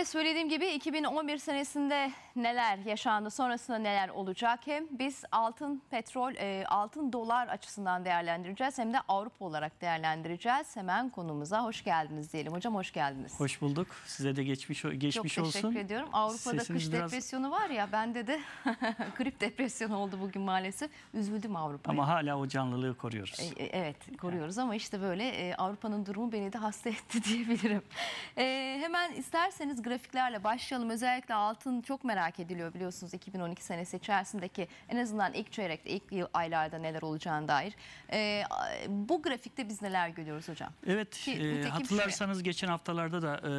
Evet söylediğim gibi 2011 senesinde neler yaşandı sonrasında neler olacak hem biz altın petrol e, altın dolar açısından değerlendireceğiz hem de Avrupa olarak değerlendireceğiz. Hemen konumuza hoş geldiniz diyelim. Hocam hoş geldiniz. Hoş bulduk. Size de geçmiş Çok geçmiş teşekkür olsun. ediyorum. Avrupa'da Sesiniz kış biraz- depresyonu var ya bende de grip depresyonu oldu bugün maalesef. Üzüldüm Avrupa'ya. Ama hala o canlılığı koruyoruz. E, e, Evet koruyoruz ama işte böyle e, Avrupa'nın durumu beni de hasta etti diyebilirim. E, hemen isterseniz grafiklerle başlayalım. Özellikle altın çok merak ediliyor biliyorsunuz 2012 senesi içerisindeki en azından ilk çeyrekte ilk yıl aylarda neler olacağına dair. E, bu grafikte biz neler görüyoruz hocam? Evet, Ki e, hatırlarsanız geçen haftalarda da e,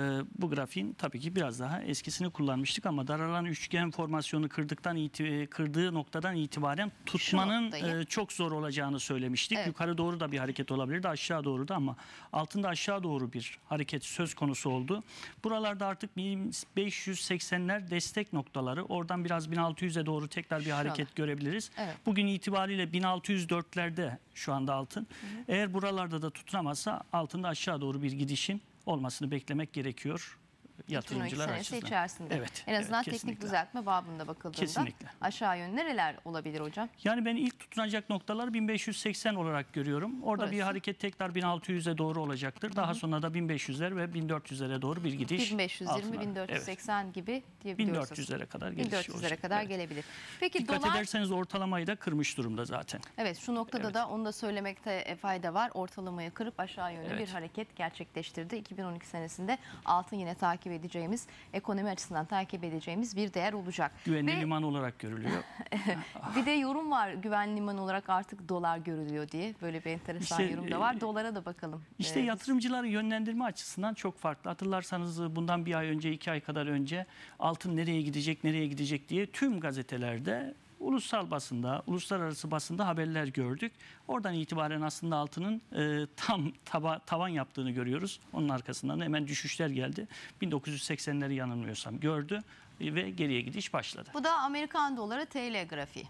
bu grafiğin tabii ki biraz daha eskisini kullanmıştık ama daralan üçgen formasyonu kırdıktan e, kırdığı noktadan itibaren tutmanın e, çok zor olacağını söylemiştik. Evet. Yukarı doğru da bir hareket olabilirdi, aşağı doğru da ama altında aşağı doğru bir hareket söz konusu oldu. Buralarda artık 1580'ler destek noktaları. Oradan biraz 1600'e doğru tekrar bir Şuralar. hareket görebiliriz. Evet. Bugün itibariyle 1604'lerde şu anda altın. Eğer buralarda da tutunamazsa altında aşağı doğru bir gidişin olmasını beklemek gerekiyor 2012 yatırımcılar senesi açısından. içerisinde. Evet, en azından evet, teknik kesinlikle. düzeltme babında bakıldığında Kesinlikle. aşağı yön nereler olabilir hocam? Yani ben ilk tutunacak noktalar 1580 olarak görüyorum. Orada bir Burası. hareket tekrar 1600'e doğru olacaktır. Daha sonra da 1500'ler ve 1400'lere doğru bir gidiş. 1520 altına. 1480 gibi diyebiliyoruz. 1400'lere kadar gidiş 1400'lere olacak. kadar Evet. gelebilir. Peki Dikkat dolar ederseniz ortalamayı da kırmış durumda zaten. Evet şu noktada Evet. da onu da söylemekte fayda var. Ortalamayı kırıp aşağı yönlü Evet. bir hareket gerçekleştirdi. 2012 senesinde altın yine takip edeceğimiz, ekonomi açısından takip edeceğimiz bir değer olacak. Güvenli Ve liman olarak görülüyor. bir de yorum var güvenli liman olarak artık dolar görülüyor diye. Böyle bir enteresan İşte, yorum da var. e, Dolara da bakalım. İşte Ee, yatırımcıları yönlendirme açısından çok farklı. Hatırlarsanız bundan bir ay önce, iki ay kadar önce altın nereye gidecek, nereye gidecek diye tüm gazetelerde, ulusal basında, uluslararası basında haberler gördük. Oradan itibaren aslında altının e, tam taba, tavan yaptığını görüyoruz. Onun arkasından da hemen düşüşler geldi. 1980'leri yanılmıyorsam gördü e, ve geriye gidiş başladı. Bu da Amerikan doları TL grafiği.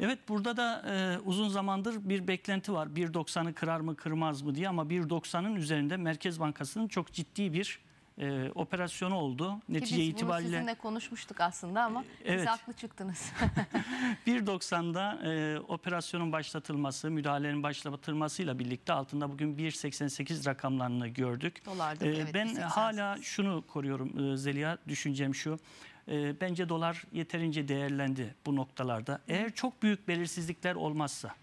Evet burada da e, uzun zamandır bir beklenti var. 1.90'ı kırar mı kırmaz mı diye ama 1.90'ın üzerinde Merkez Bankası'nın çok ciddi bir e, operasyonu oldu. Ki Netice biz bunu itibariyle sizinle konuşmuştuk aslında ama siz Evet. haklı çıktınız. 1.90'da e, operasyonun başlatılması, müdahalenin başlatılmasıyla birlikte altında bugün 1.88 rakamlarını gördük. Dolarda, E, evet, ben 1.88. hala şunu koruyorum e, Zeliha, düşüncem şu. E, bence dolar yeterince değerlendi bu noktalarda. Eğer çok büyük belirsizlikler olmazsa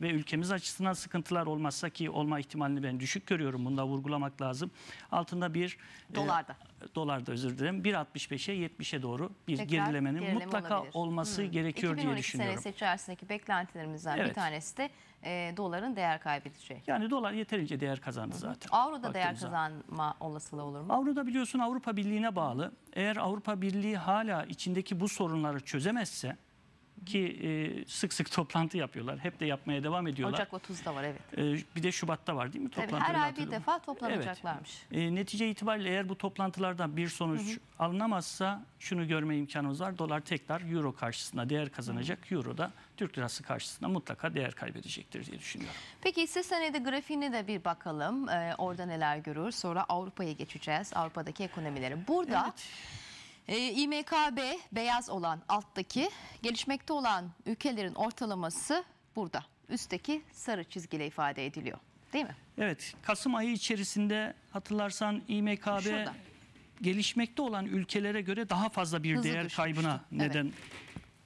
ve ülkemiz açısından sıkıntılar olmazsa ki olma ihtimalini ben düşük görüyorum. Bunu da vurgulamak lazım. Altında bir e, Dolarda. dolarda özür dilerim 1.65'e 70'e doğru bir Tekrar gerilemenin gerileme mutlaka olabilir. olması Hmm. gerekiyor diye 2012 düşünüyorum. senesi içerisindeki beklentilerimizden bir Evet. tanesi de e, doların değer kaybedeceği. Yani dolar yeterince değer kazandı zaten. Avroda değer kazanma olasılığı olur mu? Avroda biliyorsun Avrupa Birliği'ne bağlı. Eğer Avrupa Birliği hala içindeki bu sorunları çözemezse ki e, sık sık toplantı yapıyorlar. Hep de yapmaya devam ediyorlar. Ocak 30'da var evet. E, bir de Şubat'ta var değil mi Tabii her ay bir defa toplanacaklarmış. E, netice itibariyle eğer bu toplantılardan bir sonuç alınamazsa şunu görme imkanımız var. Dolar tekrar euro karşısında değer kazanacak. Euro da Türk lirası karşısında mutlaka değer kaybedecektir diye düşünüyorum. Peki hisse senedi grafiğine de bir bakalım. Ee, orada neler görüyoruz. Sonra Avrupa'ya geçeceğiz. Avrupa'daki ekonomileri. Burada Evet. E, İMKB beyaz olan alttaki gelişmekte olan ülkelerin ortalaması burada. Üstteki sarı çizgiyle ifade ediliyor. Değil mi? Evet, Kasım ayı içerisinde hatırlarsan İMKB Şurada. gelişmekte olan ülkelere göre daha fazla bir Hızlı değer düşmüştü. kaybına Evet.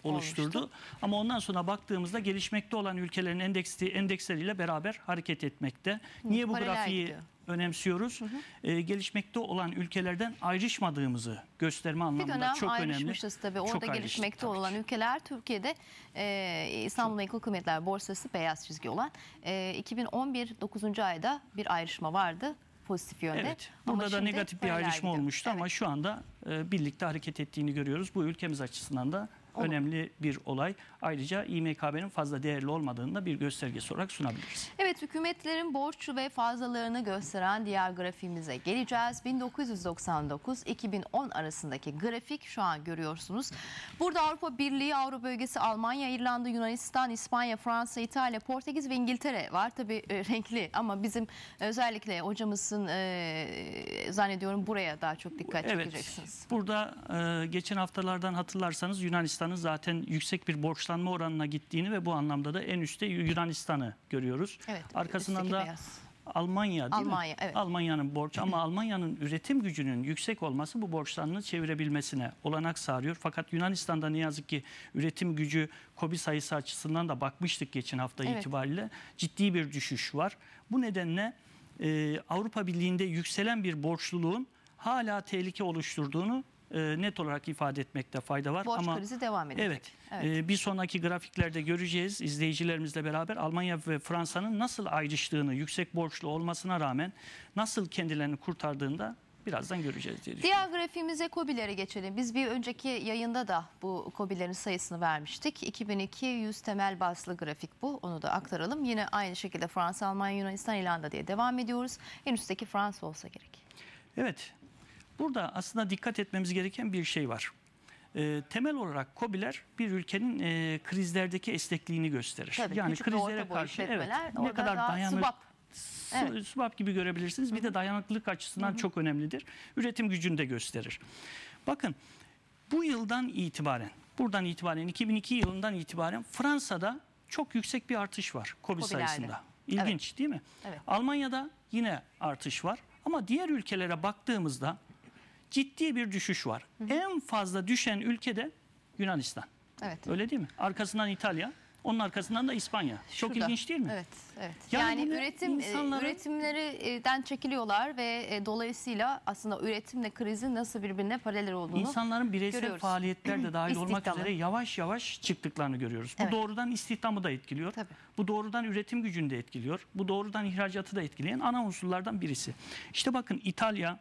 Oluşturdu. Olmuştu. Ama ondan sonra baktığımızda gelişmekte olan ülkelerin endeksi, endeksleriyle beraber hareket etmekte. Niye bu paralel grafiği gidiyor. önemsiyoruz? Ee, gelişmekte olan ülkelerden ayrışmadığımızı gösterme Bir anlamında dönem çok önemli. tabii. Çok Orada ayrıştık gelişmekte olan ülkeler Türkiye'de e, İstanbul Menkul Kıymetler Borsası beyaz çizgi olan e, 2011 9. ayda bir ayrışma vardı pozitif yönde. Evet. Ama Burada da şimdi negatif bir ayrışma gidiyor. olmuştu ama Evet. şu anda e, birlikte hareket ettiğini görüyoruz. Bu ülkemiz açısından da. Önemli bir olay. Ayrıca İMKB'nin fazla değerli olmadığını da bir göstergesi olarak sunabiliriz. Evet hükümetlerin borç ve fazlalarını gösteren diğer grafiğimize geleceğiz. 1999-2010 arasındaki grafik şu an görüyorsunuz. Burada Avrupa Birliği, Avrupa bölgesi, Almanya, İrlanda, Yunanistan, İspanya, Fransa, İtalya, Portekiz ve İngiltere var. Tabii e, renkli ama bizim özellikle hocamızın e, zannediyorum buraya daha çok dikkat çekeceksiniz. Burada e, geçen haftalardan hatırlarsanız Yunanistan'ın zaten yüksek bir borçlanma oranına gittiğini ve bu anlamda da en üstte Yunanistan'ı görüyoruz. Evet. Arkasından da beyaz. Almanya değil Almanya, mi? evet. Almanya'nın borç ama Almanya'nın üretim gücünün yüksek olması bu borçlarını çevirebilmesine olanak sağlıyor. Fakat Yunanistan'da ne yazık ki üretim gücü kobi sayısı açısından da bakmıştık geçen hafta Evet. itibariyle ciddi bir düşüş var. Bu nedenle e, Avrupa Birliği'nde yükselen bir borçluluğun hala tehlike oluşturduğunu e, net olarak ifade etmekte fayda var. Borç ama krizi devam edecek. Evet. Evet. Ee, bir sonraki grafiklerde göreceğiz izleyicilerimizle beraber Almanya ve Fransa'nın nasıl ayrıştığını, yüksek borçlu olmasına rağmen nasıl kendilerini kurtardığını da birazdan göreceğiz diye. Diğer grafiğimize KOBİ'lere geçelim. Biz bir önceki yayında da bu KOBİ'lerin sayısını vermiştik. 2002 100 temel baslı grafik bu. Onu da aktaralım. Yine aynı şekilde Fransa, Almanya, Yunanistan, İrlanda diye devam ediyoruz. En üstteki Fransa olsa gerek. Evet. Burada aslında dikkat etmemiz gereken bir şey var. Ee, temel olarak KOBİ'ler bir ülkenin e, krizlerdeki esnekliğini gösterir. Tabii yani krizlere karşı evet, ne kadar. Su- Evet. Subap gibi görebilirsiniz. Bir de dayanıklılık açısından çok önemlidir. Üretim gücünü de gösterir. Bakın bu yıldan itibaren, buradan itibaren 2002 yılından itibaren Fransa'da çok yüksek bir artış var KOBİ KOBİ'lerde. sayısında. İlginç değil mi? Evet. Almanya'da yine artış var. Ama diğer ülkelere baktığımızda ciddi bir düşüş var. En fazla düşen ülke de Yunanistan. Evet. Öyle değil mi? Arkasından İtalya, onun arkasından da İspanya. Çok Şurada. ilginç değil mi? Evet, evet. Yani Yani, üretim insanların- üretimlerden çekiliyorlar ve e, dolayısıyla aslında üretimle krizin nasıl birbirine paralel olduğunu İnsanların bireysel görüyoruz. faaliyetlerde dahil olmak üzere yavaş yavaş çıktıklarını görüyoruz. Bu Evet. doğrudan istihdamı da etkiliyor. Tabii. Bu doğrudan üretim gücünü de etkiliyor. Bu doğrudan ihracatı da etkileyen ana unsurlardan birisi. İşte bakın İtalya,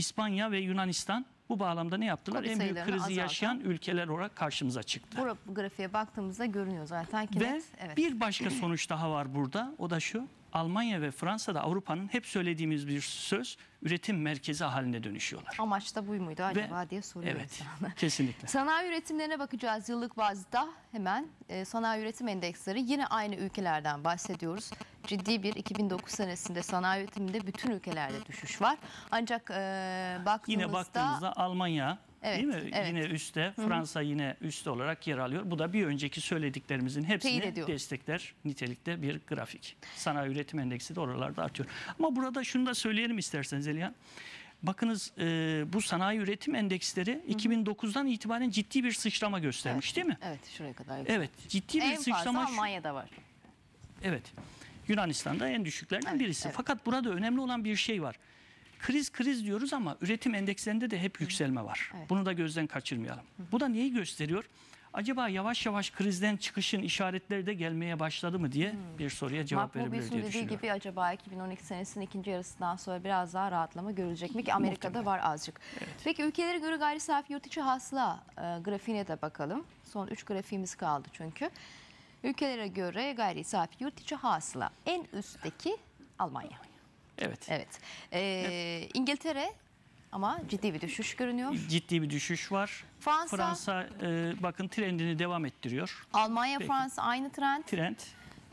İspanya ve Yunanistan bu bağlamda ne yaptılar? Kobi en büyük krizi azaltan- yaşayan ülkeler olarak karşımıza çıktı. Bu bu grafiğe baktığımızda görünüyor zaten ki Ve net. Evet. bir başka sonuç daha var burada. O da şu. Almanya ve Fransa'da Avrupa'nın hep söylediğimiz bir söz üretim merkezi haline dönüşüyorlar. Amaç da buy muydu acaba diye soruyor Evet, insan. kesinlikle. Sanayi üretimlerine bakacağız yıllık bazda hemen e, sanayi üretim endeksleri yine aynı ülkelerden bahsediyoruz. Ciddi bir 2009 senesinde sanayi üretiminde bütün ülkelerde düşüş var. Ancak e, baktığımızda Yine baktığımızda Almanya Evet, değil mi? evet. Yine üstte, Fransa yine üstte olarak yer alıyor. Bu da bir önceki söylediklerimizin hepsini destekler nitelikte bir grafik. Sanayi üretim endeksi de oralarda artıyor. Ama burada şunu da söyleyelim isterseniz Elihan. Bakınız e, bu sanayi üretim endeksleri 2009'dan itibaren ciddi bir sıçrama göstermiş değil mi? Evet şuraya kadar. yüksek. Evet, ciddi bir En fazla sıçrama. şu- Almanya'da var. Evet. Yunanistan'da en düşüklerden Evet, birisi. evet. Fakat burada önemli olan bir şey var. Kriz kriz diyoruz ama üretim endekslerinde de hep yükselme var. Evet. Bunu da gözden kaçırmayalım. Bu da neyi gösteriyor? Acaba yavaş yavaş krizden çıkışın işaretleri de gelmeye başladı mı diye bir soruya cevap verebilir diye dediği düşünüyorum. gibi acaba 2012 senesinin ikinci yarısından sonra biraz daha rahatlama görülecek mi ki Amerika'da var azıcık. Peki ülkelere göre gayri safi yurt içi hasıla e, grafiğine de bakalım. Son 3 grafiğimiz kaldı çünkü. Ülkelere göre gayri safi yurt içi hasıla en üstteki Almanya. Evet. Evet. E, İngiltere ama ciddi bir düşüş görünüyor. Ciddi bir düşüş var. Fransa, Fransa e, bakın trendini devam ettiriyor. Almanya, Peki. Fransa aynı trend. Trend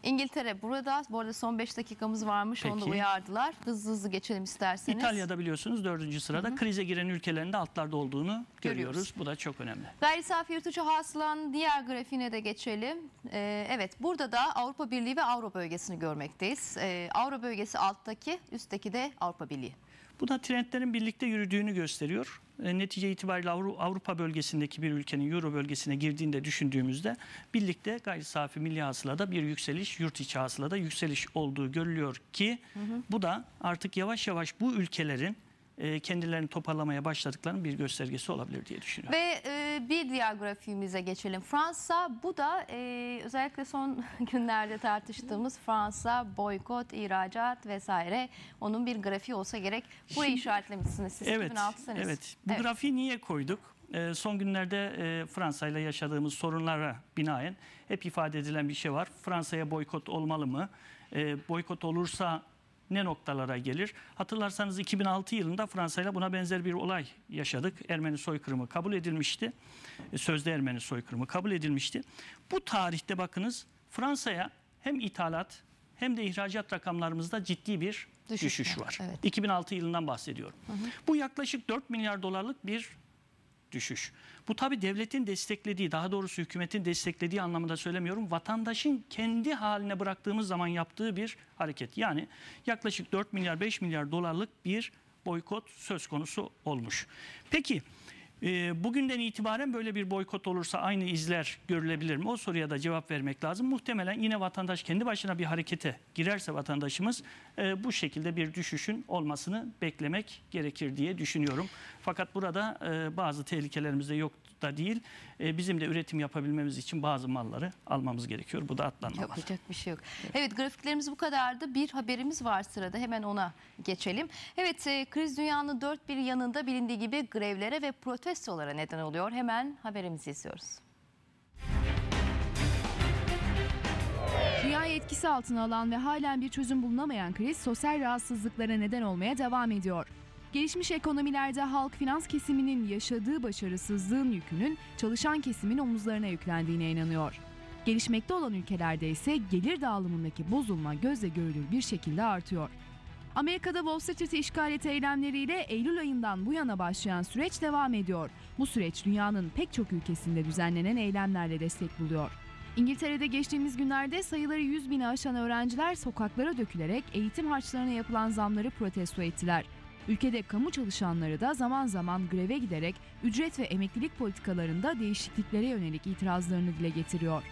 İngiltere burada. Bu arada son 5 dakikamız varmış. Onu da Peki. uyardılar. Hızlı hızlı geçelim isterseniz. İtalya'da biliyorsunuz dördüncü sırada krize giren ülkelerin de altlarda olduğunu görüyoruz. Görüyoruz. Bu da çok önemli. Gayri safi yurt içi hasılanın diğer grafiğine de geçelim. Ee, evet burada da Avrupa Birliği ve Avro bölgesini görmekteyiz. Ee, Avro bölgesi alttaki, üstteki de Avrupa Birliği. Bu da trendlerin birlikte yürüdüğünü gösteriyor. E, Netice itibariyle Avru- Avrupa bölgesindeki bir ülkenin Euro bölgesine girdiğinde düşündüğümüzde birlikte gayri safi milli hasılada bir yükseliş, yurt içi hasılada yükseliş olduğu görülüyor ki bu da artık yavaş yavaş bu ülkelerin e, kendilerini toparlamaya başladıklarının bir göstergesi olabilir diye düşünüyorum. Ve e, bir diğer grafiğimize geçelim. Fransa bu da e, özellikle son günlerde tartıştığımız Fransa boykot, ihracat vesaire onun bir grafiği olsa gerek. Burayı Şimdi- işaretlemişsiniz siz Evet, 2006 senesi. evet. Bu grafiği niye koyduk? e, son günlerde e, Fransa ile yaşadığımız sorunlara binaen hep ifade edilen bir şey var. Fransa'ya boykot olmalı mı? E, boykot olursa ne noktalara gelir? Hatırlarsanız 2006 yılında Fransa ile buna benzer bir olay yaşadık. Ermeni soykırımı kabul edilmişti. E, Sözde Ermeni soykırımı kabul edilmişti. Bu tarihte bakınız Fransa'ya hem ithalat hem de ihracat rakamlarımızda ciddi bir Düşüş düşüş, var, evet. 2006 yılından bahsediyorum. Bu yaklaşık 4 milyar dolarlık bir düşüş. Bu tabi devletin desteklediği, daha doğrusu hükümetin desteklediği anlamında söylemiyorum. Vatandaşın kendi haline bıraktığımız zaman yaptığı bir hareket. Yani yaklaşık 4 milyar 5 milyar dolarlık bir boykot söz konusu olmuş. Peki e, bugünden itibaren böyle bir boykot olursa aynı izler görülebilir mi? O soruya da cevap vermek lazım. Muhtemelen yine vatandaş kendi başına bir harekete girerse vatandaşımız e, bu şekilde bir düşüşün olmasını beklemek gerekir diye düşünüyorum. Fakat burada e, bazı tehlikelerimiz de yok da değil. E, bizim de üretim yapabilmemiz için bazı malları almamız gerekiyor. Bu da atlanmamalı. Yapacak bir şey yok. Evet grafiklerimiz bu kadardı. Bir haberimiz var sırada. Hemen ona geçelim. Evet e, kriz dünyanın dört bir yanında bilindiği gibi grevlere ve protestolara neden oluyor. Hemen haberimizi izliyoruz. Dünyayı etkisi altına alan ve halen bir çözüm bulunamayan kriz sosyal rahatsızlıklara neden olmaya devam ediyor. Gelişmiş ekonomilerde halk finans kesiminin yaşadığı başarısızlığın yükünün çalışan kesimin omuzlarına yüklendiğine inanıyor. Gelişmekte olan ülkelerde ise gelir dağılımındaki bozulma gözle görülür bir şekilde artıyor. Amerika'da Wall Street'i işgal et eylemleriyle Eylül ayından bu yana başlayan süreç devam ediyor. Bu süreç dünyanın pek çok ülkesinde düzenlenen eylemlerle destek buluyor. İngiltere'de geçtiğimiz günlerde sayıları 100 bini aşan öğrenciler sokaklara dökülerek eğitim harçlarına yapılan zamları protesto ettiler. Ülkede kamu çalışanları da zaman zaman greve giderek ücret ve emeklilik politikalarında değişikliklere yönelik itirazlarını dile getiriyor.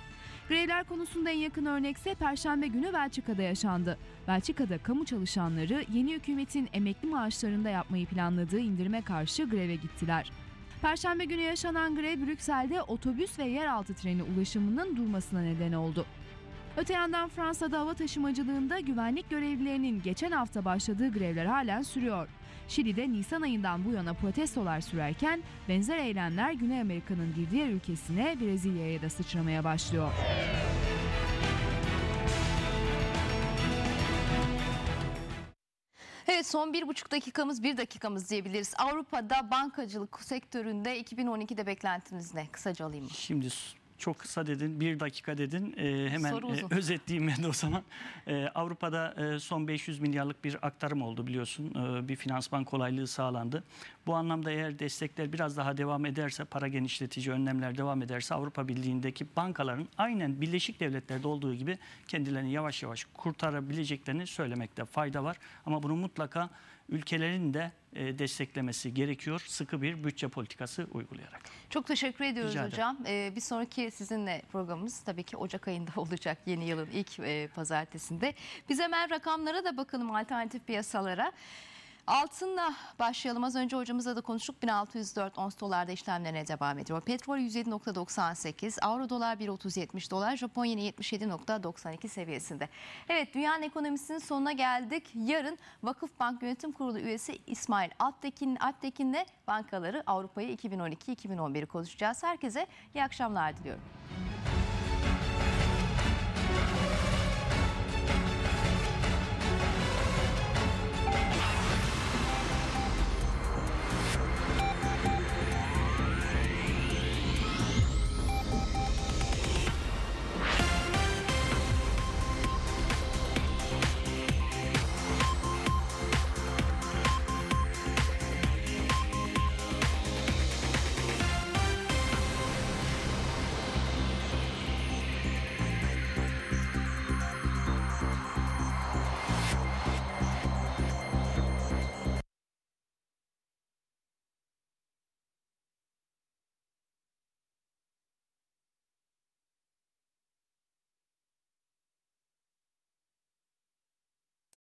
Grevler konusunda en yakın örnekse Perşembe günü Belçika'da yaşandı. Belçika'da kamu çalışanları yeni hükümetin emekli maaşlarında yapmayı planladığı indirime karşı greve gittiler. Perşembe günü yaşanan grev Brüksel'de otobüs ve yeraltı treni ulaşımının durmasına neden oldu. Öte yandan Fransa'da hava taşımacılığında güvenlik görevlilerinin geçen hafta başladığı grevler halen sürüyor. Şili'de Nisan ayından bu yana protestolar sürerken benzer eylemler Güney Amerika'nın bir diğer ülkesine Brezilya'ya da sıçramaya başlıyor. Evet son bir buçuk dakikamız bir dakikamız diyebiliriz. Avrupa'da bankacılık sektöründe 2012'de beklentiniz ne? Kısaca alayım mı? Şimdi çok kısa dedin, bir dakika dedin. Ee, hemen Soru e, özetleyeyim ben de o zaman. Ee, Avrupa'da e, son 500 milyarlık bir aktarım oldu biliyorsun. Ee, bir finansman kolaylığı sağlandı. Bu anlamda eğer destekler biraz daha devam ederse, para genişletici önlemler devam ederse Avrupa Birliği'ndeki bankaların aynen Birleşik Devletler'de olduğu gibi kendilerini yavaş yavaş kurtarabileceklerini söylemekte fayda var. Ama bunu mutlaka ülkelerin de e, desteklemesi gerekiyor. Sıkı bir bütçe politikası uygulayarak. Çok teşekkür ediyoruz Rica hocam. Ee, bir sonraki sizinle programımız tabii ki Ocak ayında olacak yeni yılın ilk e, pazartesinde. Biz hemen rakamlara da bakalım alternatif piyasalara. Altınla başlayalım. Az önce hocamızla da konuştuk. 1604 ons dolarda işlemlerine devam ediyor. Petrol 107.98, Avro dolar 1.3070 dolar, Japon yine 77.92 seviyesinde. Evet dünyanın ekonomisinin sonuna geldik. Yarın Vakıfbank Yönetim Kurulu üyesi İsmail Alptekin, Alptekin'le bankaları Avrupa'yı 2012-2011'i konuşacağız. Herkese iyi akşamlar diliyorum.